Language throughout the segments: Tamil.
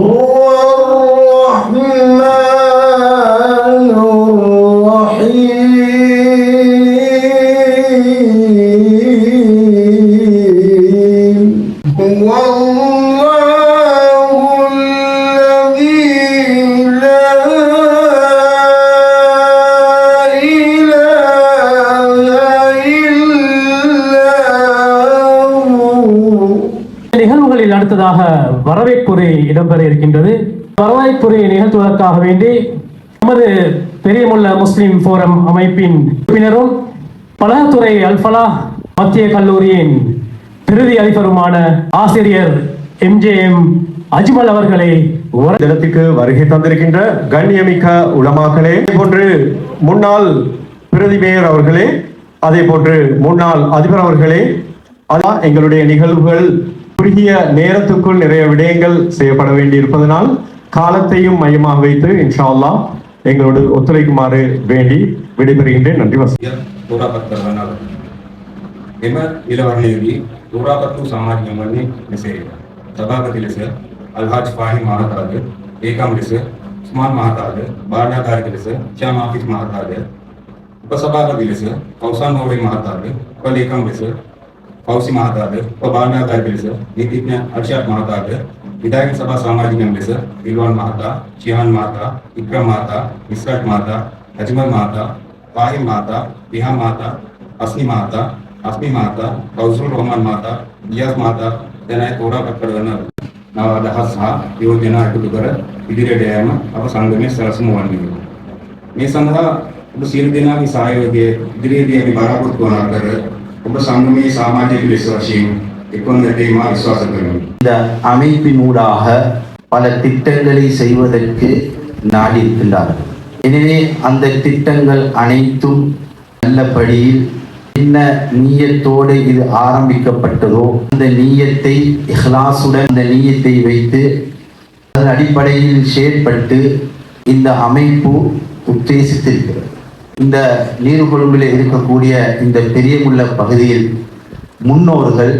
お அடுத்ததாக வரவேற்புரை இடம்பெற இருக்கின்றது. வரவேற்புரை நிகழ்த்துவதற்காக வேண்டி நமது பெரியமுள்ள முஸ்லிம் போரம் அமைப்பின் உறுப்பினரும் பலகத்துறை அல்ஃபலா மத்திய கல்லூரியின் பிரதி அதிபருமான ஆசிரியர் எம்ஜேஎம் அஜ்மல் அவர்களை வர- தினத்துக்கு வருகை தந்திருக்கின்ற கண்ணியமிக்க உளமாக்களே போன்று முன்னாள் பிரதி மேயர் அவர்களே அதே போன்று முன்னாள் அதிபர் அவர்களே அதான் எங்களுடைய நிகழ்வுகள் குறுகிய நேரத்துக்குள் நிறைய விடயங்கள் செய்யப்பட வேண்டியிருப்பதனால் காலத்தையும் மையமாக வைத்து இன்ஷா அல்லாஹ் எங்களோடு ஒத்துழைக்குமாறு வேண்டி விடைபெறுகின்றேன் நன்றி வசதி තෝරාපත් කරගන්නවා. එම ඉලවරණයේදී තෝරාපත්තු සමාජ ගමන්නේ මෙසේය. සභාපති ලෙස අල්හාජ් ෆාහිම් මහතාද, ඒකම් ලෙස උස්මාන් මහතාද, භාණ්ඩාකාරක ලෙස ශ්‍යාම ආෆිස් මහතාද, උපසභාපති ලෙස කෞසන් නෝරේ මහතාද, උපලේකම් ලෙස පෞසි මහතාද, උපභාණ්ඩාකාරක ලෙස නීතිඥ අර්ෂාද් මහතාද, විධායක සභා සමාජිකයන් ලෙස දිල්වාන් මහතා, චිහාන් මහතා, ඉක්‍රම් මහතා, ඉස්රාජ් මහතා, අජ්මල් මහතා, ෆාහිම් මහතා, විහා මහතා, අස්නි මහතා, අස්මි මහතා, කෞසල් රෝමන් මහතා, ගියාස් මහතා දැන් අය තෝරාපත් කරගන්න නව අදහස් සහ යෝජනා එකතු කර ඉදිරියට යෑම අප සංගමයේ සැලසුම වන්නේ. මේ සඳහා ඔබ සියලු දෙනාගේ සහයෝගය ඉදිරියේදී අපි බලාපොරොත්තු වන අතර ಒಬ್ಬ சமூகமே சாமாஜிக விசுவாசியும் எக்கொந்தத்தையுமா விசுவாசத்திலும் இந்த அமைப்பினூடாக பல திட்டங்களை செய்வதற்கு நாடியிருக்கின்றார்கள். எனவே அந்த திட்டங்கள் அனைத்தும் நல்லபடியில் என்ன நீயத்தோடு இது ஆரம்பிக்கப்பட்டதோ அந்த நீயத்தை இஹ்லாசுடன் அந்த நீயத்தை வைத்து அதன் அடிப்படையில் செயற்பட்டு இந்த அமைப்பு உத்தேசித்திருக்கிறது. இந்த நீர்கொழும்பில் இருக்கக்கூடிய இந்த பெரியமுள்ள பகுதியில் முன்னோர்கள்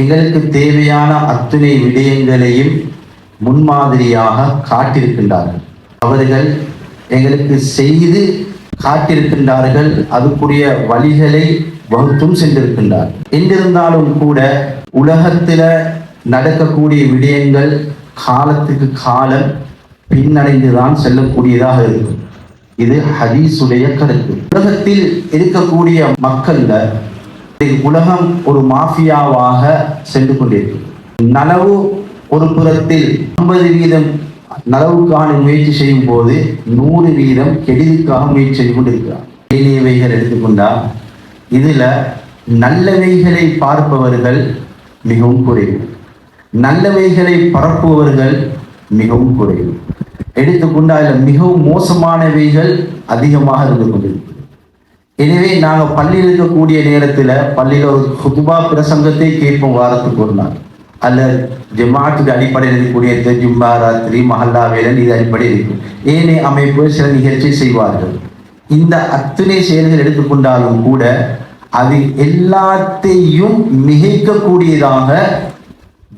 எங்களுக்கு தேவையான அத்துணை விடயங்களையும் முன்மாதிரியாக காட்டியிருக்கின்றார்கள். அவர்கள் எங்களுக்கு செய்து காட்டியிருக்கின்றார்கள் அதுக்குரிய வழிகளை வகுத்தும் சென்றிருக்கின்றார். என்றிருந்தாலும் கூட உலகத்தில் நடக்கக்கூடிய விடயங்கள் காலத்துக்கு காலம் பின்னடைந்துதான் செல்லக்கூடியதாக இருக்கும். இது ஹதீஸுடைய கருத்து. உலகத்தில் இருக்கக்கூடிய மக்கள்ல உலகம் ஒரு மாஃபியாவாக சென்று கொண்டிருக்கு நனவு ஒரு புறத்தில் ஐம்பது வீதம் நனவுக்கான முயற்சி செய்யும் போது நூறு வீதம் கெடுதிக்காக முயற்சி செய்து கொண்டிருக்கிறார். இனியவைகள் எடுத்துக்கொண்டா இதுல நல்லவைகளை பார்ப்பவர்கள் மிகவும் குறைவு. நல்லவைகளை பரப்புபவர்கள் மிகவும் குறைவு. எடுத்துக்கொண்டால் மிகவும் மோசமானவைகள் அதிகமாக இருந்து கொண்டிருக்கிறது. எனவே நாங்க பள்ளியில் இருக்கக்கூடிய நேரத்துல பள்ளியில ஒரு ஹுதுபா பிரசங்கத்தை கேட்போம் வாரத்துக்கு ஒரு நாள். அல்ல ஜமாத்துக்கு அடிப்படையில் இருக்கக்கூடிய ஜும்மா ராத்திரி மஹல்லா வேலன் இது அடிப்படையில் இருக்கும் ஏனே அமைப்பு சில நிகழ்ச்சி செய்வார்கள். இந்த அத்தனை செயல்கள் எடுத்துக்கொண்டாலும் கூட அது எல்லாத்தையும் மிகைக்கக்கூடியதாக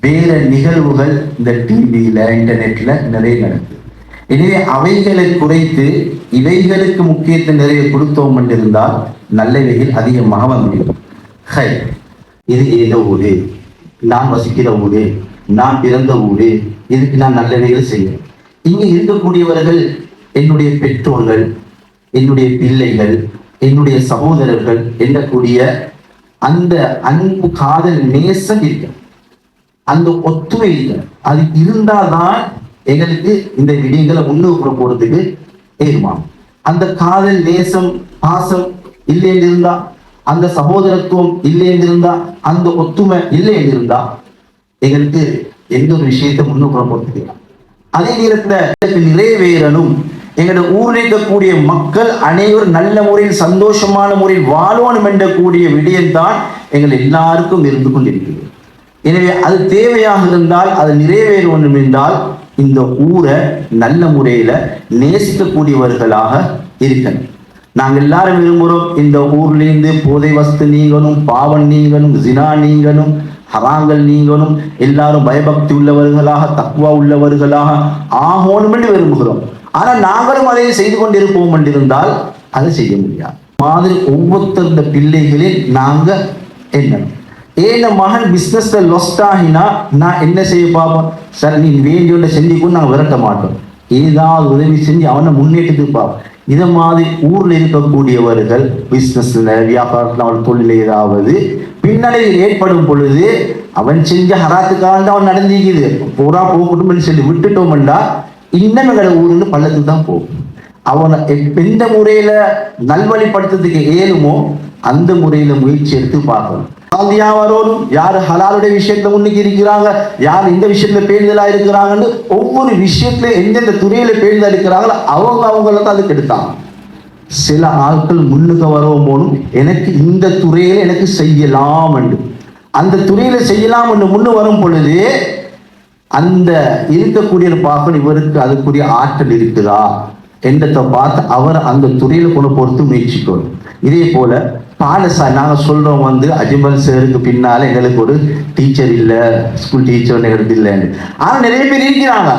வேற நிகழ்வுகள் இந்த டிவியில இன்டர்நெட்ல நிறைய நடக்குது எனவே அவைகளை குறைத்து இவைகளுக்கு முக்கியத்துவம் நிறைய கொடுத்தோம் என்றிருந்தால் நல்லவைகள் அதிகமாக வந்துவிடும் ஹை இது ஏதோ ஊரு நான் வசிக்கிற ஊரு நான் பிறந்த ஊரு இதுக்கு நான் நல்லவைகள் செய்வேன். இங்கே இருக்கக்கூடியவர்கள் என்னுடைய பெற்றோர்கள் என்னுடைய பிள்ளைகள் என்னுடைய சகோதரர்கள் எண்ணக்கூடிய அந்த அன்பு காதல் நேசம் இருக்கு அந்த ஒத்துமை இல்லை அது இருந்தால்தான் எங்களுக்கு இந்த விடயங்களை முன்னுக்கு போறதுக்கு தீர்மானம் அந்த காதல் நேசம் பாசம் இல்லைன்னு இருந்தா அந்த சகோதரத்துவம் இல்லைன்னு இருந்தா அந்த ஒத்துமை இல்லைன்னு இருந்தா எங்களுக்கு எந்த ஒரு விஷயத்தை முன்னுக்கு போறதுக்கு இல்லை. அதே நேரத்துல எனக்கு நிறைவேறணும். எங்களோட ஊரில் இருக்கக்கூடிய மக்கள் அனைவரும் நல்ல முறையில் சந்தோஷமான முறையில் வாழணும் என்ற கூடிய விடயம்தான் எங்கள் எல்லாருக்கும் இருந்து கொண்டிருக்கிறது. எனவே அது தேவையாக இருந்தால் அது நிறைவேறணும் என்றால் இந்த ஊரை நல்ல முறையில் நேசிக்கக்கூடியவர்களாக இருக்கணும். நாங்கள் எல்லாரும் விரும்புகிறோம் இந்த ஊர்லேருந்து போதை வஸ்து நீங்களும் பாவம் நீங்களும் ஜினா நீங்களும் ஹராங்கள் நீங்களும் எல்லாரும் பயபக்தி உள்ளவர்களாக தக்குவா உள்ளவர்களாக ஆகணும் என்று விரும்புகிறோம். ஆனால் நாங்களும் அதை செய்து கொண்டிருப்போம் என்றிருந்தால் அதை செய்ய முடியாது. மாதிரி ஒவ்வொருத்தருந்த பிள்ளைகளில் நாங்கள் என்ன? ஏன மகன் பிஸ்னஸ்ல லொஸ்ட் ஆகினா நான் என்ன செய்ய பார்ப்போம் சார் நீ வேண்டிய செஞ்சுக்கும் நாங்கள் விரட்ட மாட்டோம். ஏதாவது உதவி செஞ்சு அவனை முன்னேற்றத்துக்கு பார்ப்போம் இதை மாதிரி ஊரில் இருக்கக்கூடியவர்கள் பிஸ்னஸ்ல வியாபாரத்தில் அவன் தொழில் ஏதாவது பின்னடைவில் ஏற்படும் பொழுது அவன் செஞ்ச ஹராத்துக்காக அவன் நடந்திருக்குது. பூரா போகட்டும் சொல்லி விட்டுட்டோம்டா இன்னும் எங்களை ஊர்ல பள்ளத்துக்கு தான் போகும். அவனை எந்த முறையில நல்வழிப்படுத்துறதுக்கு ஏழுமோ அந்த முறையில முயற்சி எடுத்து பார்க்கணும். காந்தியா யார் ஹலாலுடைய விஷயத்தை முன்னுக்கு இருக்கிறாங்க யார் இந்த விஷயத்துல பேணுதலா இருக்கிறாங்கன்னு ஒவ்வொரு விஷயத்துல எந்தெந்த துறையில பேணுதலா இருக்கிறாங்களோ அவங்க அவங்கள தான் அதுக்கு எடுத்தாங்க. சில ஆட்கள் முன்னுக்கு வரவும் போனும் எனக்கு இந்த துறையில எனக்கு செய்யலாம் என்று. அந்த துறையில செய்யலாம் என்று முன்னு வரும் பொழுது அந்த இருக்கக்கூடிய பார்க்கணும் இவருக்கு அதுக்குரிய ஆற்றல் இருக்குதா? என்னத்தை பார்த்து அவர் அந்த துறையில கொண்டு பொறுத்து முயற்சிக்கணும் இதே போல பாடசாலை நாங்கள் சொல்றோம் வந்து அஜிமல் சாருக்கு பின்னால எங்களுக்கு ஒரு டீச்சர் இல்லை ஸ்கூல் டீச்சர் எடுத்து இல்லைன்னு. ஆனா நிறைய பேர் இருக்கிறாங்க.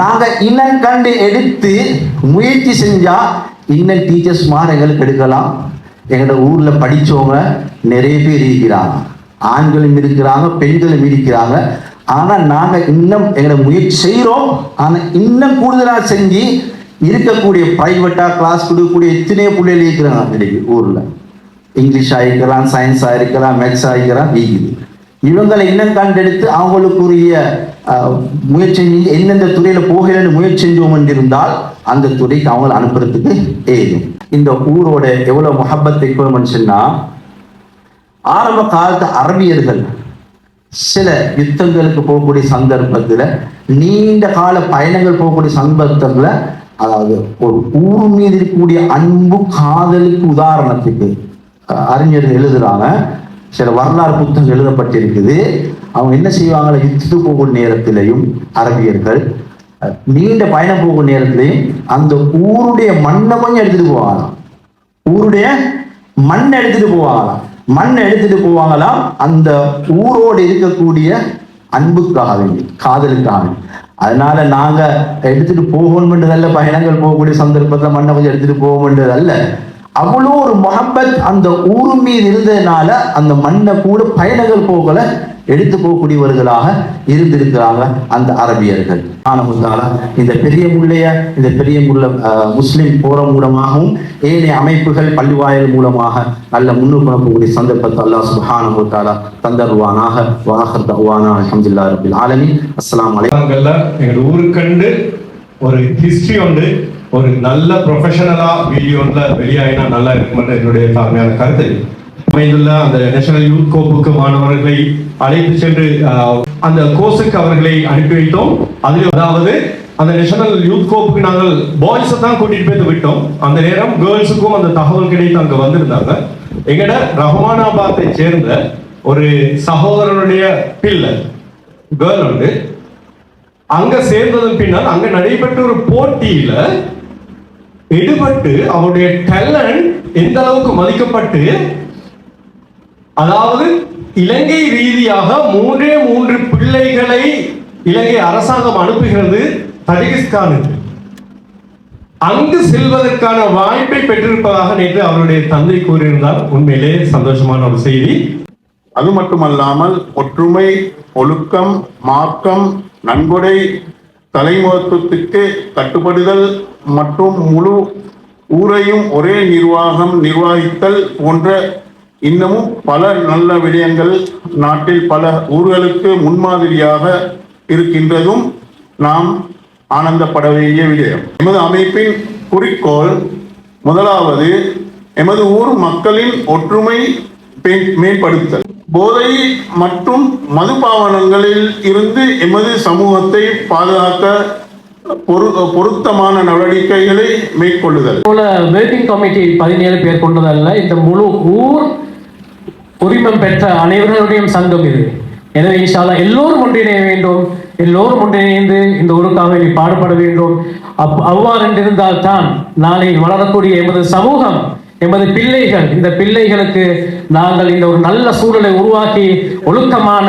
நாங்க இன்னும் கண்டு எடுத்து முயற்சி செஞ்சா இன்னும் டீச்சர்ஸ் மாதிரி எங்களுக்கு எடுக்கலாம். எங்களோட ஊர்ல படிச்சவங்க நிறைய பேர் இருக்கிறாங்க. ஆண்களும் இருக்கிறாங்க பெண்களும் இருக்கிறாங்க. ஆனா நாங்க இன்னும் எங்களை முயற்சி செய்கிறோம் ஆனா இன்னும் கூடுதலா செஞ்சு இருக்கக்கூடிய பிரைவேட்டா கிளாஸ் கொடுக்கக்கூடிய எத்தனையோ பிள்ளைகள் இருக்கிறாங்க இன்னைக்கு ஊரில். இங்கிலீஷ் ஆயிருக்கலாம் சயின்ஸ் ஆகிருக்கலாம் மேத்ஸ் ஆயிருக்கலாம் இருக்குது. இவங்களை இன்னும் கண்டெடுத்து அவங்களுக்குரிய அஹ், முயற்சி எந்தெந்த துறையில் போகலன்னு முயற்சி செஞ்சோம் என்றிருந்தால் அந்த துறைக்கு அவங்களை அனுப்புறதுக்கு ஏதும் இந்த ஊரோட எவ்வளவு முகப்பத்தை வைக்கணும்னு சொன்னா ஆரம்ப காலத்து அரபியர்கள் சில யுத்தங்களுக்கு போகக்கூடிய சந்தர்ப்பத்தில் நீண்ட கால பயணங்கள் போகக்கூடிய சந்தர்ப்பத்தில் அதாவது ஒரு ஊர் மீது இருக்கக்கூடிய அன்பு காதலுக்கு உதாரணத்துக்கு அஹ், அறிஞர்கள் எழுதுறாங்க. சில வரலாறு புத்தகம் எழுதப்பட்டிருக்குது. அவங்க என்ன செய்வாங்க? யுத்தத்துக்கு போகும் நேரத்திலையும் அரபியர்கள் நீண்ட பயணம் போகும் நேரத்திலையும் அந்த ஊருடைய மண்ணை கொஞ்சம் எடுத்துட்டு போவாங்களாம். ஊருடைய மண் எடுத்துட்டு போவாங்களாம். மண் எடுத்துட்டு போவாங்களாம். அந்த ஊரோடு இருக்கக்கூடிய அன்புக்காக வேண்டி காதலுக்காக வேண்டி அதனால நாங்க எடுத்துட்டு போகணும்ன்றதல்ல பயணங்கள் போகக்கூடிய சந்தர்ப்பத்தில் மண்ணை கொஞ்சம் எடுத்துட்டு போகணுன்றதல்ல அவ்வளோ ஒரு முகப்பத் அந்த ஊர் மீது இருந்ததுனால அந்த மண்ணை கூட பயணங்கள் போகல எடுத்து போகக்கூடியவர்களாக இருந்திருக்கிறாங்க அந்த அரபியர்கள். ஆனமுத்தாலா இந்த பெரிய முள்ளைய இந்த பெரிய முள்ள முஸ்லிம் போரம் மூலமாகவும் ஏனைய அமைப்புகள் பள்ளிவாயல் மூலமாக நல்ல முன்னுக்கு சந்தர்ப்பத்தை அல்லா சுப்ஹானஹு தாலா தந்தருவானாக வாஹர் தவானா அஹமதுல்லா ரபில் ஆலமி அஸ்லாம் அலைக்கும். எங்கள் ஊருக்கண்டு ஒரு ஹிஸ்டரி உண்டு. ஒரு நல்ல ப்ரொஃபஷனலா வீடியோவில் வெளியாயினா நல்லா இருக்குமென்ற என்னுடைய தாழ்மையான கருத்து. அமைந்துள்ள அந்த நேஷனல் யூத் கோப்புக்கு மாணவர்களை அழைத்து சென்று ஆஹ், அந்த கோர்ஸுக்கு அவர்களை அனுப்பி வைத்தோம். அதில் அதாவது அந்த நேஷனல் யூத் கோப்புக்கு நாங்கள் பாய்ஸை தான் கூட்டிட்டு போய் விட்டோம். அந்த நேரம் கேர்ள்ஸுக்கும் அந்த தகவல் கிடைத்து அங்கே வந்திருந்தாங்க. எங்கட ரஹ்மானாபாத்தை சேர்ந்த ஒரு சகோதரனுடைய பிள்ளை கேர்ள் உண்டு. அங்க சேர்ந்ததன் பின்னால் அங்க நடைபெற்ற ஒரு போட்டியில எடுபட்டு அவருடைய டேலண்ட் எந்த அளவுக்கு மதிக்கப்பட்டு அதாவது இலங்கை ரீதியாக மூன்றே மூன்று பிள்ளைகளை இலங்கை அரசாங்கம் அனுப்புகிறது தஜிகிஸ்தானுக்கு அங்கு செல்வதற்கான வாய்ப்பை பெற்றிருப்பதாக நேற்று அவருடைய தந்தை கூறியிருந்தார். உண்மையிலே சந்தோஷமான ஒரு செய்தி. அது மட்டுமல்லாமல் ஒற்றுமை ஒழுக்கம் மார்க்கம் நன்கொடை தலைமுகத்துவத்துக்கு கட்டுப்படுதல் மற்றும் முழு ஊரையும் ஒரே நிர்வாகம் நிர்வகித்தல் போன்ற இன்னமும் பல நல்ல விடயங்கள் நாட்டில் பல ஊர்களுக்கு முன்மாதிரியாக இருக்கின்றதும் நாம் ஆனந்தப்பட வேண்டிய விடயம். எமது அமைப்பின் குறிக்கோள் முதலாவது எமது ஊர் மக்களின் ஒற்றுமை மேம்படுத்தல். போதை மற்றும் மதுபாவனங்களில் இருந்து எமது சமூகத்தை பாதுகாக்க பொரு- பொருத்தமான நடவடிக்கைகளை மேற்கொள்ளுதல். போல வெயிட்டிங் கமிட்டி பதினேழு பேர் கொண்டதல்ல இந்த முழு ஊர் உரிமம் பெற்ற அனைவருடைய சங்கம் இது. எனவே இன்ஷால்லா எல்லோரும் ஒன்றிணைய வேண்டும் எல்லோரும் ஒன்றிணைந்து இந்த ஊருக்காக நீ பாடுபட வேண்டும். அப் அவ்வாறு இருந்தால் தான் நாளை வளரக்கூடிய எமது சமூகம் எமது பிள்ளைகள் இந்த பிள்ளைகளுக்கு நாங்கள் இந்த ஒரு நல்ல சூழலை உருவாக்கி ஒழுக்கமான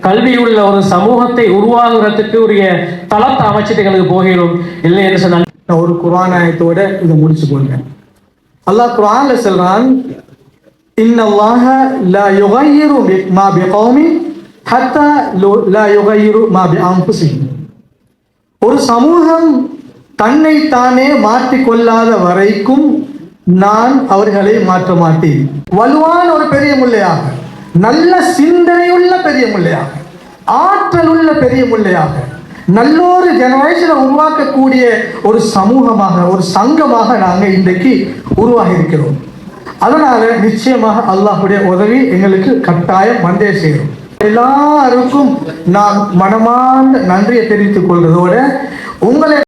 கல்வியுள்ள ஒரு சமூகத்தை உருவாகுறதுக்கு உரிய தளத்தை அமைச்சிட்டு எங்களுக்கு போகிறோம். இல்லை என்று சொன்னால் நான் ஒரு குரானாயத்தோட இதை முடிச்சு கொண்டேன் அல்லாஹ் குரான்ல சொல்றான் இன்னல்லாஹ லா யுகையிரு பி- கௌமி ஹத்தா லோ லா யுகையிரு மா பி அன்ஃபுஸிஹிம் ஒரு சமூகம் தன்னை தானே மாற்றிக்கொள்ளாத வரைக்கும் நான் அவர்களை மாற்ற மாட்டேன் வலுவான ஒரு பெரிய முல்லையாக நல்ல சிந்தனையுள்ள பெரிய முல்லையாக ஆற்றல் உள்ள பெரிய முல்லையாக நல்ல ஒரு ஜெனரேஷனை உருவாக்கக்கூடிய ஒரு சமூகமாக ஒரு சங்கமாக நாங்கள் இன்றைக்கு உருவாகி இருக்கிறோம் அதனால நிச்சயமாக அல்லாஹுடைய உதவி எங்களுக்கு கட்டாயம் வந்தே சேரும். எல்லாருக்கும் நான் மனமார்ந்த நன்றியை தெரிவித்துக் கொள்வதோட உங்களை